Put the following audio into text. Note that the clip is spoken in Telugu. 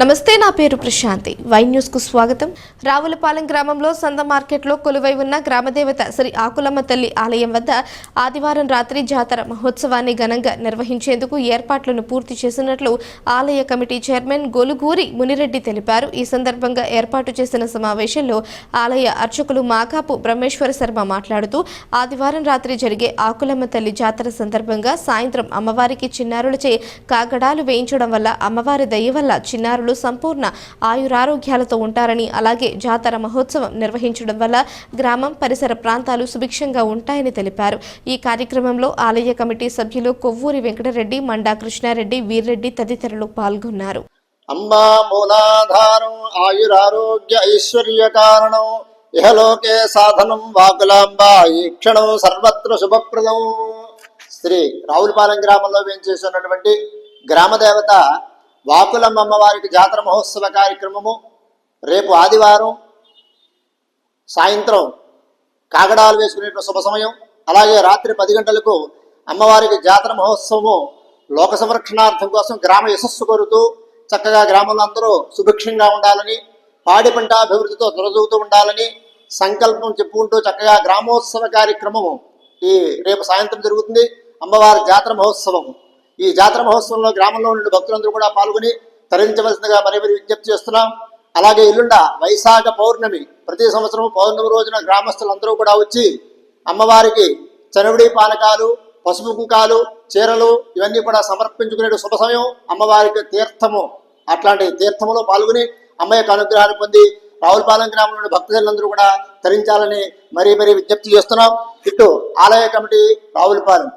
నమస్తే నా పేరు ప్రశాంతి. వై న్యూస్కు స్వాగతం. రావులపాలెం గ్రామంలో సంద మార్కెట్లో కొలువై ఉన్న గ్రామదేవత శ్రీ ఆకులమ్మ తల్లి ఆలయం వద్ద ఆదివారం రాత్రి జాతర మహోత్సవాన్ని ఘనంగా నిర్వహించేందుకు ఏర్పాట్లను పూర్తి చేసినట్లు ఆలయ కమిటీ చైర్మన్ గొలుగూరి మునిరెడ్డి తెలిపారు. ఈ సందర్భంగా ఏర్పాటు చేసిన సమావేశంలో ఆలయ అర్చకులు మాకాపు బ్రహ్మేశ్వర శర్మ మాట్లాడుతూ ఆదివారం రాత్రి జరిగే ఆకులమ్మ తల్లి జాతర సందర్భంగా సాయంత్రం అమ్మవారికి చిన్నారులచే కాగడాలు వేయించడం వల్ల అమ్మవారి దయ వల్ల చిన్నారులు సంపూర్ణ ఆయురారోగ్యాలతో ఉంటారని అలాగే జాతర మహోత్సవం నిర్వహించడం వల్ల గ్రామం పరిసర ప్రాంతాలు సుభిక్షంగా ఉంటాయని తెలిపారు. ఈ కార్యక్రమంలో ఆలయ కమిటీ సభ్యులు కొవ్వూరి వెంకటరెడ్డి మండా కృష్ణారెడ్డి వీర్రెడ్డి తదితరులు పాల్గొన్నారు. అమ్మా మూలాధారం ఆయురారోగ్య ఐశ్వర్య కారణం. ఇహలోకే సాధనం వాకులాంబ ఈ క్షణం సర్వత్ర శుభప్రదం. శ్రీ రావులపాలెం గ్రామంలో వేంచేసినటువంటి గ్రామదేవత వాకులమ్మ అమ్మవారికి జాతర మహోత్సవ కార్యక్రమము. రేపు ఆదివారం సాయంత్రం కాగడాలు వేసుకునే శుభ సమయం. అలాగే రాత్రి పది గంటలకు అమ్మవారికి జాతర మహోత్సవము లోక సంరక్షణార్థం కోసం గ్రామ యశస్సు కోరుతూ చక్కగా గ్రామంలో అందరూ సుభిక్షంగా ఉండాలని పాడి పంట అభివృద్ధితో దొరదూతూ ఉండాలని సంకల్పం చెప్పుకుంటూ చక్కగా గ్రామోత్సవ కార్యక్రమము ఈ రేపు సాయంత్రం జరుగుతుంది. అమ్మవారి జాతర మహోత్సవము. ఈ జాతర మహోత్సవంలో గ్రామంలో ఉండే భక్తులందరూ కూడా పాల్గొని తరలించవలసిందిగా మరి మరి విజ్ఞప్తి చేస్తున్నాం. అలాగే ఇల్లుండ వైశాఖ పౌర్ణమి ప్రతి సంవత్సరం పౌర్ణమి రోజున గ్రామస్తులందరూ కూడా వచ్చి అమ్మవారికి చనువిడి పానకాలు పసుపు కుంకాలు చీరలు ఇవన్నీ కూడా సమర్పించుకునే శుభ సమయం అమ్మవారికి తీర్థము. అట్లాంటి తీర్థములో పాల్గొని అమ్మ యొక్క అనుగ్రహాన్ని పొంది రావులపాలెం గ్రామంలోని భక్తులందరూ కూడా తరించాలని మరీ మరీ విజ్ఞప్తి చేస్తున్నాం. ఇటు ఆలయ కమిటీ రావులపాలెం.